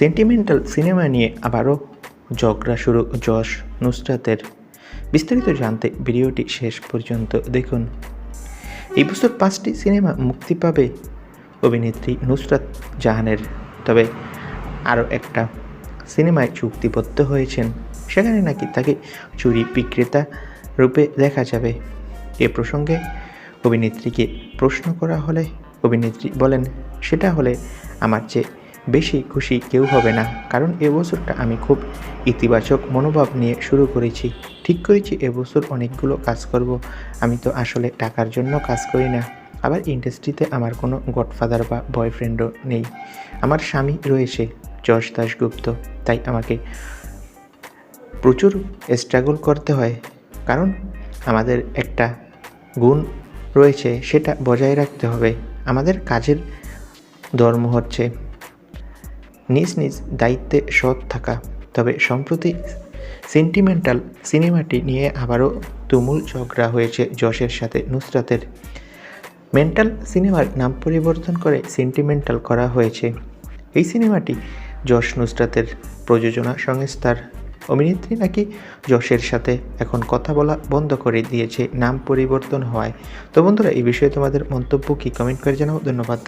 Sentimental cinema নিয়ে আবারও ঝগড়া শুরু যশ নুসরাতের বিস্তারিত জানতে ভিডিওটি শেষ পর্যন্ত দেখুন। এই বছর পাঁচটি সিনেমা মুক্তি পাবে অভিনেত্রী নুসরাত জাহানের। তবে আরও একটা সিনেমায় চুক্তিবদ্ধ হয়েছেন। সেখানে নাকি তাকে চুরি বিক্রেতা রূপে দেখা যাবে। এ প্রসঙ্গে অভিনেত্রীকে প্রশ্ন করা হলে অভিনেত্রী বলেন, সেটা হলে আমার চেয়ে বেশি খুশি কেউ হবে না। কারণ এবছরটা আমি খুব ইতিবাচক মনোভাব নিয়ে শুরু করেছি। ঠিক করেছি এবছর অনেকগুলো কাজ করব। আমি তো আসলে টাকার জন্য কাজ করি না। আবার ইন্ডাস্ট্রিতে আমার কোনো গডফাদার বা বয়ফ্রেন্ডও নেই। আমার স্বামী রয়েছে যশ দাশগুপ্ত। তাই আমাকে প্রচুর স্ট্রাগল করতে হয়। কারণ আমাদের একটা গুণ রয়েছে, সেটা বজায় রাখতে হবে। আমাদের কাজের ধর্ম হচ্ছে নিজ নিজ দায়িত্বে সৎ থাকা। তবে সম্প্রতি সেন্টিমেন্টাল সিনেমাটি নিয়ে আবারও তুমুল ঝগড়া হয়েছে যশের সাথে নুসরাতের। মেন্টাল সিনেমার নাম পরিবর্তন করে সেন্টিমেন্টাল করা হয়েছে। এই সিনেমাটি যশ নুসরাতের প্রযোজনা সংস্থার অভিনেত্রী নাকি যশের সাথে এখন কথা বলা বন্ধ করে দিয়েছে নাম পরিবর্তন হওয়ায়। তো বন্ধুরা, এই বিষয়ে তোমাদের মন্তব্য কি? কমেন্ট করে জানাও। ধন্যবাদ।